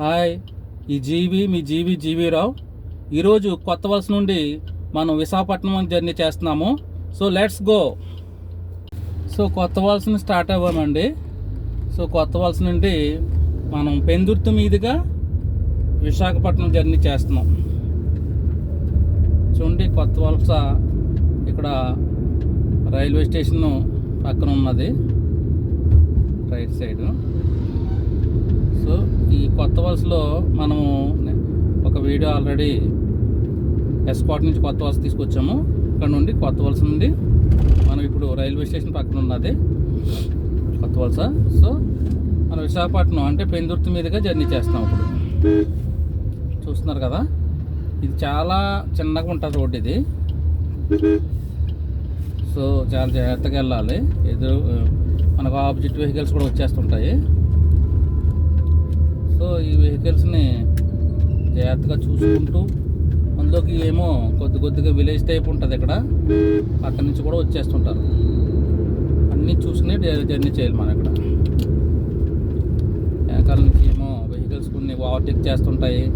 Hi ఈ జీవి మీ జీవి జీవీరావు. ఈరోజు కొత్త వలస నుండి మనం విశాఖపట్నం జర్నీ చేస్తున్నాము. సో లెట్స్ గో సో కొత్త వలసని స్టార్ట్ అవ్వామండి. సో కొత్త వలస నుండి మనం పెందుర్తి మీదుగా విశాఖపట్నం జర్నీ చేస్తున్నాం. చూడండి కొత్త వలస ఇక్కడ రైల్వే స్టేషన్ పక్కన ఉన్నది. Right side. సో ఈ కొత్త వలసలో మనము ఒక వీడియో ఆల్రెడీ ఎస్పాట్ నుంచి కొత్త వలస తీసుకొచ్చాము. ఇక్కడ నుండి కొత్త వలస నుండి మనం ఇప్పుడు రైల్వే స్టేషన్ పక్కన ఉన్నది. కొత్త వలస. సో మనం విశాఖపట్నం అంటే పెందుర్తి మీదుగా జర్నీ చేస్తాం ఇప్పుడు. చూస్తున్నారు కదా? ఇది చాలా చిన్నగా ఉంటుంది రోడ్డు ఇది. సో చాలా జాగ్రత్తగా వెళ్ళాలి. ఎదురు మనకు ఆపోజిట్ వెహికల్స్ కూడా వచ్చేస్తుంటాయి. సో ఈ వెహికల్స్ని జాగ్రత్తగా చూసుకుంటూ అందులోకి ఏమో కొద్ది కొద్దిగా విలేజ్ టైప్ ఉంటుంది ఇక్కడ. అక్కడి నుంచి కూడా వచ్చేస్తుంటారు. అన్నీ చూసుకుని జ- జర్నీ చేయాలి మనం ఇక్కడ. వెనకాల నుంచి ఏమో వెహికల్స్ కొన్ని ఓవర్టేక్ చేస్తుంటాయి.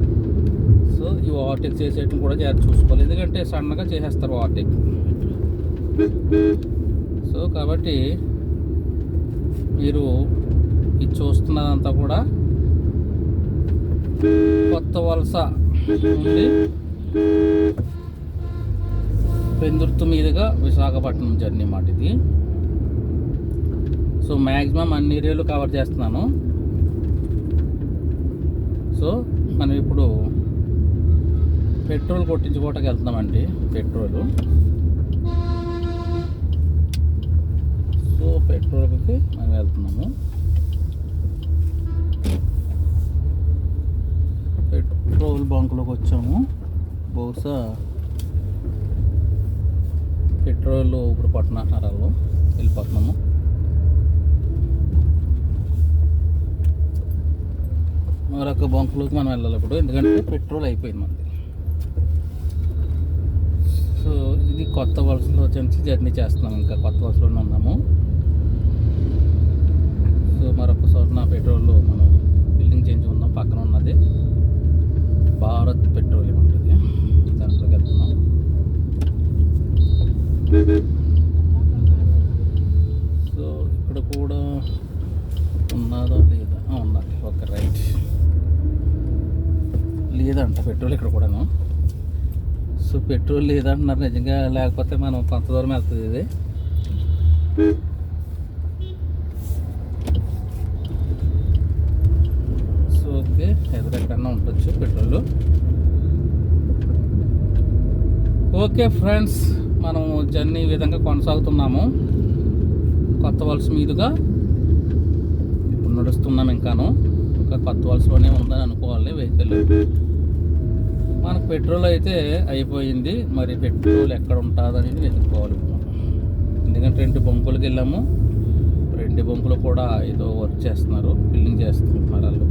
సో ఈ ఓవర్టేక్ చేసేయటం కూడా జాగ్రత్త చూసుకోవాలి. ఎందుకంటే సన్నగా చేసేస్తారు ఓవర్టేక్. సో కాబట్టి మీరు ఇది చూస్తున్నదంతా కూడా కొత్త వలస నుండి పెందుర్తు మీదుగా విశాఖపట్నం జర్నీ మాట ఇది. సో మ్యాక్సిమం అన్ని ఏరియాలు కవర్ చేస్తున్నాను. సో మనం ఇప్పుడు పెట్రోల్ కొట్టించుకోవటానికి వెళ్తున్నామండి పెట్రోల్. సో పెట్రోల్కి మనం వెళ్తున్నాము. పెట్రోల్ బంక్లోకి వచ్చాము. బహుశా పెట్రోల్ ఇప్పుడు పట్టణాహారాల్లో వెళ్ళిపోతున్నాము. మరొక బంకులోకి మనం వెళ్ళాలి ఇప్పుడు. ఎందుకంటే పెట్రోల్ అయిపోయింది మనది. సో ఇది కొత్త వలసలో వచ్చి జర్నీ చేస్తున్నాం ఇంకా. కొత్త వలసలోనే ఉన్నాము. సో మరొక నా పెట్రోల్ మనం బిల్డింగ్ చేంజ్ ఉందాం పక్కన ఉన్నది భారత్ పెట్రోలియం ఉంటుంది దాంట్లోకి వెళ్తున్నాం సో ఇక్కడ కూడా ఉన్నదా లేదా? ఉందండి ఉన్నది ఓకే రైట్. లేదంట పెట్రోల్ ఇక్కడ కూడాను. సో పెట్రోల్ లేదంటున్నారు నిజంగా లేకపోతే మనం కొంత దూరం వెళ్తుంది ఇది సో ఓకే ఎదురెక్కడన్నా ఉండొచ్చు పెట్రోల్ ఓకే ఫ్రెండ్స్ మనం జర్నీ విధంగా కొనసాగుతున్నాము. కొత్త వలస మీదుగా ఇప్పుడు నడుస్తున్నాం ఇంకాను. ఇంకా కొత్త వలసలోనే ఉందని అనుకోవాలి వెహికల్ మనకు పెట్రోల్ అయితే అయిపోయింది. మరి పెట్రోల్ ఎక్కడ ఉంటుంది అనేది వెతుక్కోవాలి ఎందుకంటే రెండు బంకులకు వెళ్ళాము. రెండు బంకులు కూడా ఏదో వర్క్ చేస్తున్నారు. బిల్డింగ్ చేస్తున్నారు వాళ్ళు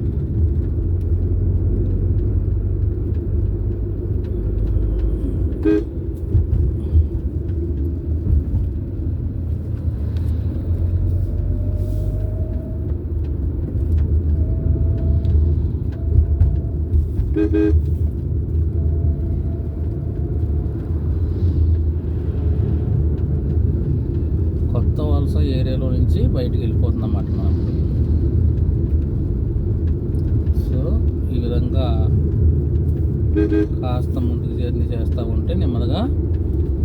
కొత్త వలస ఏరియాలో నుంచి బయటికి వెళ్ళిపోతుంది అన్నమాట మనం సో ఈ విధంగా కాస్త ముందుకు జర్నీ చేస్తూ ఉంటే నెమ్మదిగా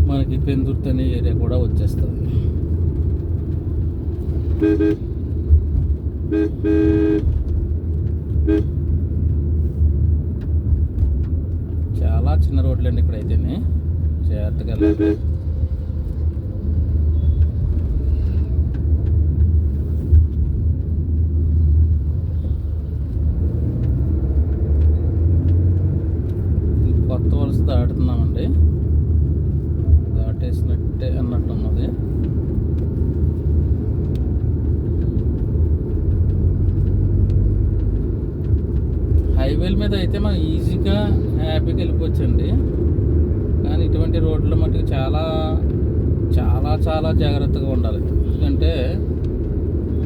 మనకి పెందుర్తి అనే ఏరియా కూడా వచ్చేస్తుంది. చాలా చిన్న రోడ్లండి ఇక్కడైతేనే. జాగ్రత్తగా వెళ్ళాలి ఇది కొత్త వలస దాటుతున్నామండి. దాటేసినట్టే అన్నట్టు ఉన్నది. హైవేల మీద అయితే మనం ఈజీగా హ్యాపీగా వెళ్ళిపోవచ్చండి. కానీ ఇటువంటి రోడ్ల మటుకు చాలా చాలా చాలా జాగ్రత్తగా ఉండాలి. ఎందుకంటే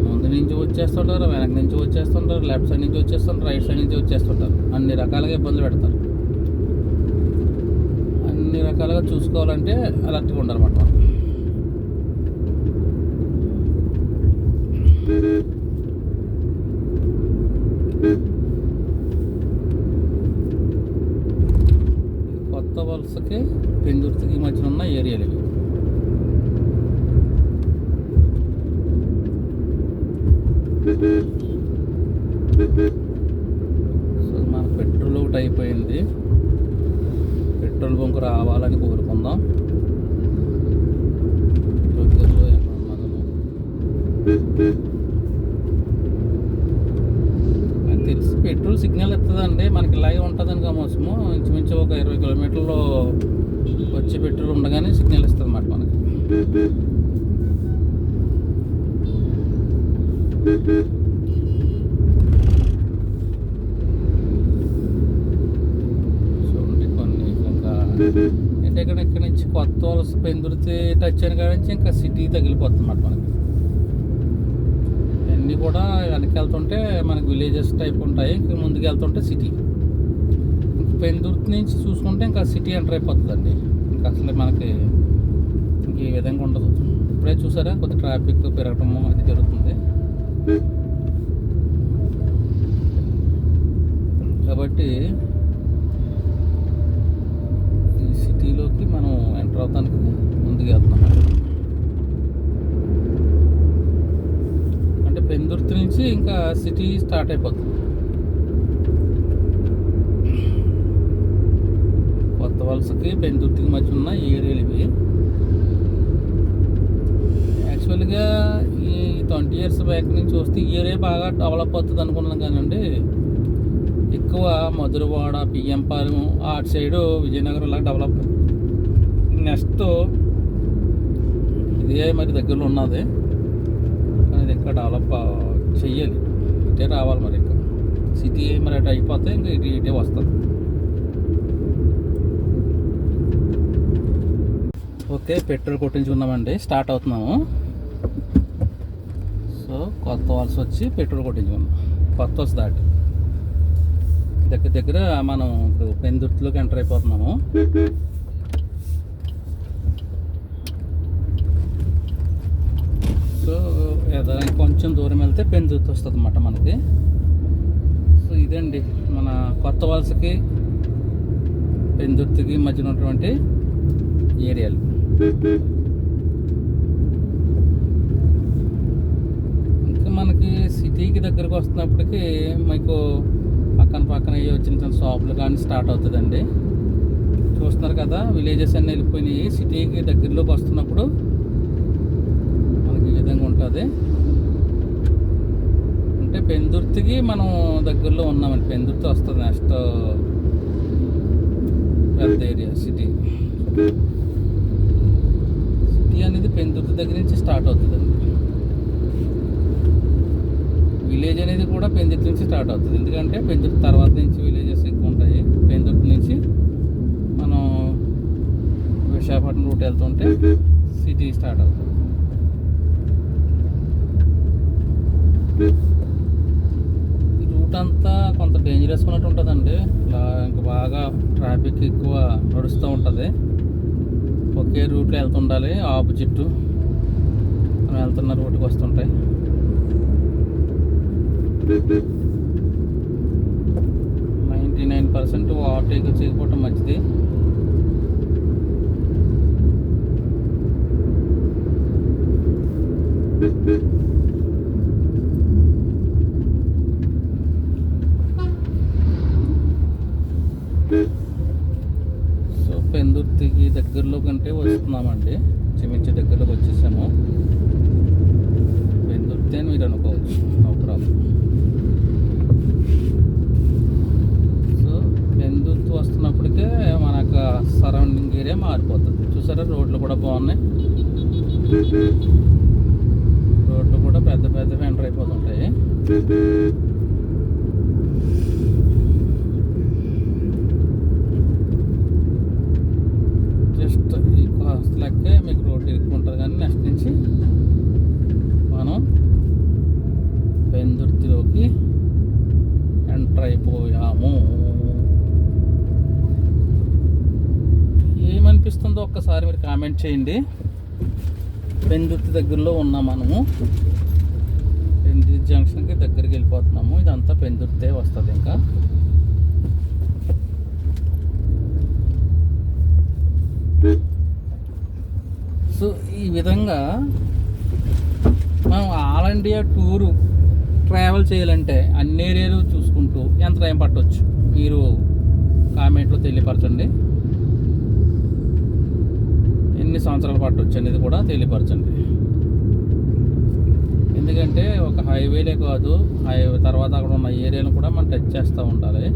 ముందు నుంచి వచ్చేస్తుంటారు వెనక నుంచి వచ్చేస్తుంటారు లెఫ్ట్ సైడ్ నుంచి వచ్చేస్తుంటారు రైట్ సైడ్ నుంచి వచ్చేస్తుంటారు. అన్ని రకాలుగా ఇబ్బందులు పెడతారు. అన్ని రకాలుగా చూసుకోవాలంటే అలర్ట్గా ఉండాలన్నమాట మనం కొత్త వలసకి పెందుర్తికి మధ్యన ఉన్న ఏరియాలు ఇవి. సో మన పెట్రోల్ ఒకటి అయిపోయింది. పెట్రోల్ బంక్ రావాలని కోరుకుందాం. దగ్గరలో తెలిసి పెట్రోల్ సిగ్నల్ ఇస్తుందండి మనకి ఇలాగే ఉంటుందని కమోసము ఇంచుమించు ఒక ఇరవై కిలోమీటర్లు వచ్చి పెట్రోల్ ఉండగానే సిగ్నల్ ఇస్తుంది అన్నమాట మనకి చూడండి కొన్ని ఇంకా అంటే ఇక్కడ ఇక్కడ నుంచి కొత్త వలస పెందుర్తి టచ్ అయిన కాడ నుంచి ఇంకా సిటీ తగిలిపోతుంది అన్నమాట మనకి. అన్నీ కూడా వెనక్కి వెళ్తుంటే మనకి విలేజెస్ టైప్ ఉంటాయి ఇంకా ముందుకు వెళ్తుంటే సిటీ పెందుర్తి నుంచి చూసుకుంటే ఇంకా సిటీ ఎంటర్ అయిపోతుందండి. ఇంకా అసలు మనకి ఇంక ఈ విధంగా ఉండదు. ఇప్పుడే చూసారా? కొద్ది ట్రాఫిక్ పెరగటము అది జరుగుతుంది. కాబట్టి ఈ సిటీలోకి మనం ఎంటర్ అవడానికి ముందుకు వెళ్తున్నాం అంటే పెందుర్తి నుంచి ఇంకా సిటీ స్టార్ట్ అయిపోతుంది. కొత్త వలసకి పెందుర్తికి మధ్య ఉన్న ఏరియాలు ఇవి. యాక్చువల్గా ఈ ట్వంటీ ఇయర్స్ బ్యాక్ నుంచి వస్తే ఈ ఏరియా బాగా డెవలప్ అవుతుంది అనుకున్నాం కానివ్వండి ఎక్కువ మధురవాడ పిఎంపాలెం అటు సైడు విజయనగరం ఇలా డెవలప్ నెక్స్ట్ ఇదే మరి దగ్గరలో ఉన్నది. కానీ ఇది ఇంకా డెవలప్ చెయ్యాలి ఇటే రావాలి మరి ఇంకా. సిటీ మరి అటు అయిపోతే ఇంకా ఇటు ఇటే వస్తుంది. ఓకే పెట్రోల్ కొట్టించుకున్నామండి స్టార్ట్ అవుతున్నాము. సో కొత్త వాల్స్ వచ్చి పెట్రోల్ కొట్టించుకున్నాం కొత్త వలస దాటి. దగ్గర దగ్గర మనం ఇప్పుడు పెందుర్తిలోకి ఎంటర్ అయిపోతున్నాము సో ఏదో కొంచెం దూరం వెళ్తే వస్తుంది అన్నమాట మనకి. సో ఇదండి మన కొత్త వలసకి పెందుర్తికి మధ్యన ఉన్నటువంటి ఏరియాలు. ఇంకా మనకి సిటీకి దగ్గరకు వస్తున్నప్పటికీ మీకు పక్కన పక్కన చిన్న చిన్న షాపులు కానీ స్టార్ట్ అవుతుందండి. చూస్తున్నారు కదా విలేజెస్ అన్నీ వెళ్ళిపోయినాయి. సిటీకి దగ్గరలోకి వస్తున్నప్పుడు మనకి ఈ విధంగా ఉంటుంది. పెందుర్తికి మనం దగ్గరలో ఉన్నామండి. పెందుర్తి వస్తుంది నెక్స్ట్ పెద్ద ఏరియా సిటీ. సిటీ అనేది పెందుర్తి దగ్గర నుంచి స్టార్ట్ అవుతుందండి. విలేజ్ అనేది కూడా పెందుర్తి నుంచి స్టార్ట్ అవుతుంది. ఎందుకంటే పెందుర్తి తర్వాత నుంచి విలేజెస్ ఎక్కువ ఉంటాయి. పెందుర్తి నుంచి మనం విశాఖపట్నం రూట్ వెళ్తుంటే సిటీ స్టార్ట్ అవుతుంది ఈ రూట్ అంతా కొంత డేంజరస్ ఉన్నట్టు ఉంటుందండి ఇలా ఇంకా బాగా ట్రాఫిక్ ఎక్కువ నడుస్తూ ఉంటుంది. ఒకే రూట్లో వెళ్తుండాలి ఆపోజిట్ మనం వెళ్తున్న రూట్కి వస్తుంటాయి. నైంటీ నైన్ పర్సెంట్ ఆటోకి చేయకపోవటం మంచిది. సో పెందుర్తికి దగ్గరలో వస్తున్నామండి. చిమించి దగ్గరలోకి వచ్చేసాము. పెందుర్తి మీరు అనుకోవచ్చు నో ప్రాబ్లం. సో పెందుర్తి వస్తున్నప్పటికే మనకు సరౌండింగ్ ఏరియా మారిపోతుంది. చూసారా రోడ్లు కూడా బాగున్నాయి. రోడ్లు కూడా పెద్ద పెద్దవి ఎంటర్ అయిపోతుంటాయి జస్ట్ ఈ కాస్ట్ లెక్కే మీకు రోడ్డు ఎక్కువ ఉంటుంది కానీ నెక్స్ట్ నుంచి మనం మొత్తం ఒక్కసారి మీరు కామెంట్ చేయండి. పెందుర్తి దగ్గరలో ఉన్నాం మనము. పెందుర్తి జంక్షన్కి దగ్గరికి వెళ్ళిపోతున్నాము. ఇదంతా పెందుర్తే వస్తుంది ఇంకా. సో ఈ విధంగా మనం ఆల్ ఇండియా టూరు ట్రావెల్ చేయాలంటే అన్ని ఏరియాలు చూసుకుంటూ ఎంత టైం పట్టవచ్చు మీరు కామెంట్లో తెలియపరచండి. ఎన్ని సంవత్సరాలు పాటు అనేది కూడా తెలియపరచండి. ఎందుకంటే ఒక హైవేలే కాదు హైవే తర్వాత అక్కడ ఉన్న ఏరియాను కూడా మనం టచ్ చేస్తూ ఉండాలి.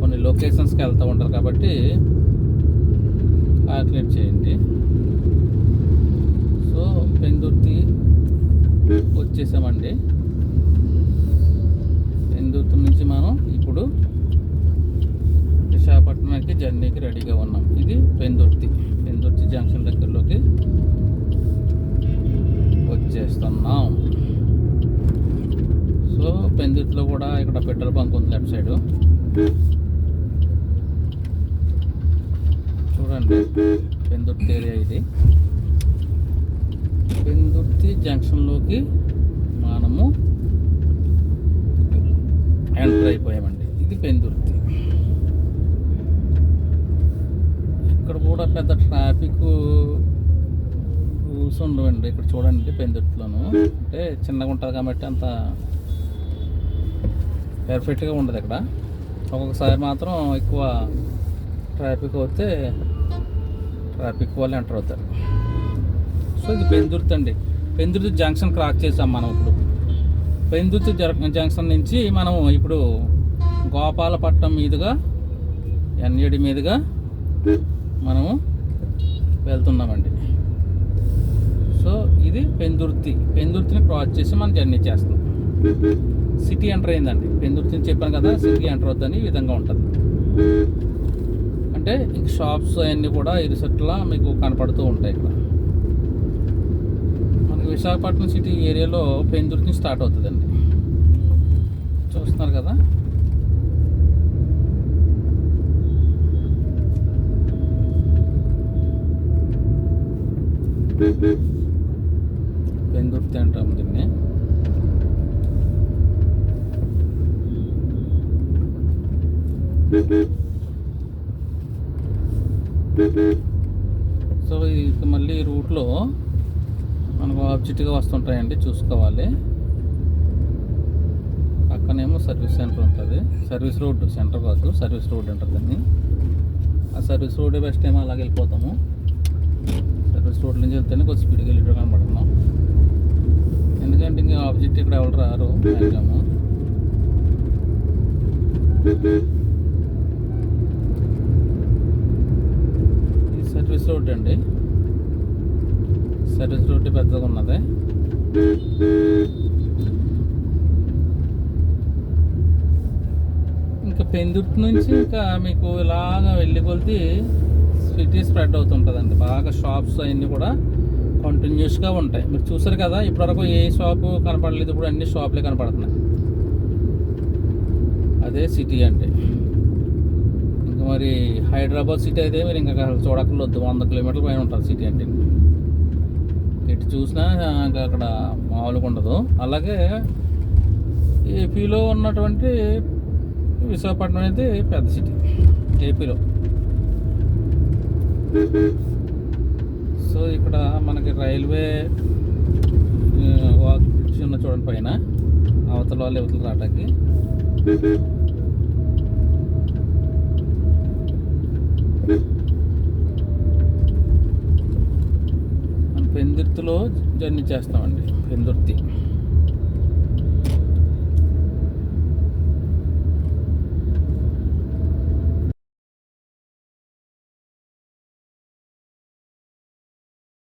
కొన్ని లొకేషన్స్కి వెళ్తూ ఉంటారు కాబట్టి క్యాల్కులేట్ చేయండి. సో పెందుర్తి వచ్చేసామండి. పెందుర్తి నుంచి మనం ఇప్పుడు విశాఖపట్నానికి జర్నీకి రెడీగా ఉన్నాం. ఇది పెందుర్తి. జంక్షన్ దగ్గరలోకి వచ్చేస్తున్నాం. సో పెందుర్తిలో కూడా ఇక్కడ పెట్రోల్ బంక్ ఉంది లెఫ్ట్ సైడ్. చూడండి పెందుర్తి ఏరియా ఇది. పెందుర్తి జంక్షన్లోకి మనము ఎంటర్ అయిపోయామండి ఇది పెందుర్తి ఇక్కడ కూడా పెద్ద ట్రాఫిక్ రూల్స్ ఉండవండి ఇక్కడ చూడండి పెందుర్తిలోను అంటే చిన్నగా ఉంటుంది కాబట్టి అంత పెర్ఫెక్ట్గా ఉండదు ఇక్కడ. ఒక్కొక్కసారి మాత్రం ఎక్కువ ట్రాఫిక్ అవుతే ట్రాఫిక్ వాళ్ళు ఎంటర్ అవుతారు. సో ఇది పెందుర్తి అండి. పెందుర్తి జంక్షన్ క్రాస్ చేసాం మనం ఇప్పుడు. పెందుర్తి జర- జంక్షన్ నుంచి మనం ఇప్పుడు గోపాలపట్నం మీదుగా ఎన్ఏడి మీదుగా మనము వెళ్తున్నామండి. ఇది పెందుర్తి. పెందుర్తిని క్రాస్ చేసి మనం జర్నీ చేస్తాం సిటీ ఎంటర్ అయిందండి. పెందుర్తిని చెప్పాను కదా సిటీ ఎంటర్ అవుతుందని ఈ విధంగా ఉంటుంది. అంటే ఇంక షాప్స్ అవన్నీ కూడా ఇరుసట్లా మీకు కనపడుతూ ఉంటాయి ఇక్కడ. మనకి విశాఖపట్నం సిటీ ఏరియాలో పెందుర్తిని స్టార్ట్ అవుతుందండి. చూస్తున్నారు కదా? పెందుర్తి అంటాం దీన్ని సో ఇది మళ్ళీ రూట్లో మనకు ఆబ్జెక్ట్గా వస్తుంటాయండి చూసుకోవాలి పక్కనేమో సర్వీస్ సెంటర్ ఉంటుంది సర్వీస్ రోడ్ సెంటర్ కాదు సర్వీస్ రోడ్ అంటారు దాన్ని ఆ సర్వీస్ రోడ్ బెస్ట్ ఏమో అలాగే వెళ్ళిపోతాము సర్వీస్ రోడ్ నుంచి వెళ్తేనే కొంచెం స్పీడ్గా వెళ్ళి కనబడుతున్నాం ఎందుకంటే ఇంకా ఆబ్జెక్ట్ ఇక్కడ ఎవరు రారు మ్యాక్సిమం ఈ సర్వీస్ రోడ్ అండి. సర్వీస్ రోడ్ పెద్దగా ఉన్నది. ఇంకా పెందుర్తి నుంచి ఇంకా మీకు ఇలాగా వెళ్ళి కొలిది సిటీ స్ప్రెడ్ అవుతుంటుందండి. బాగా షాప్స్ అవన్నీ కూడా కంటిన్యూస్గా ఉంటాయి. మీరు చూసారు కదా ఇప్పటివరకు ఏ షాపు కనపడలేదు ఇప్పుడు అన్ని షాపులే కనపడుతున్నాయి. అదే సిటీ అంటే. ఇంకా మరి హైదరాబాద్ సిటీ అయితే మీరు ఇంకా అసలు చూడక్కర్లేదు వంద కిలోమీటర్ల పైన ఉంటుంది సిటీ అంటే. ఎటు చూసినా ఇంకా అక్కడ మామూలుగా ఉండదు. అలాగే ఏపీలో ఉన్నటువంటి విశాఖపట్నం అనేది పెద్ద సిటీ ఏపీలో సో ఇక్కడ మనకి రైల్వే వాక్ చిన్న చూడండి పైన. అవతల వాళ్ళు ఇవతల రావడానికి పెందుర్తిలో జర్నీ చేస్తామండి పెందుర్తి.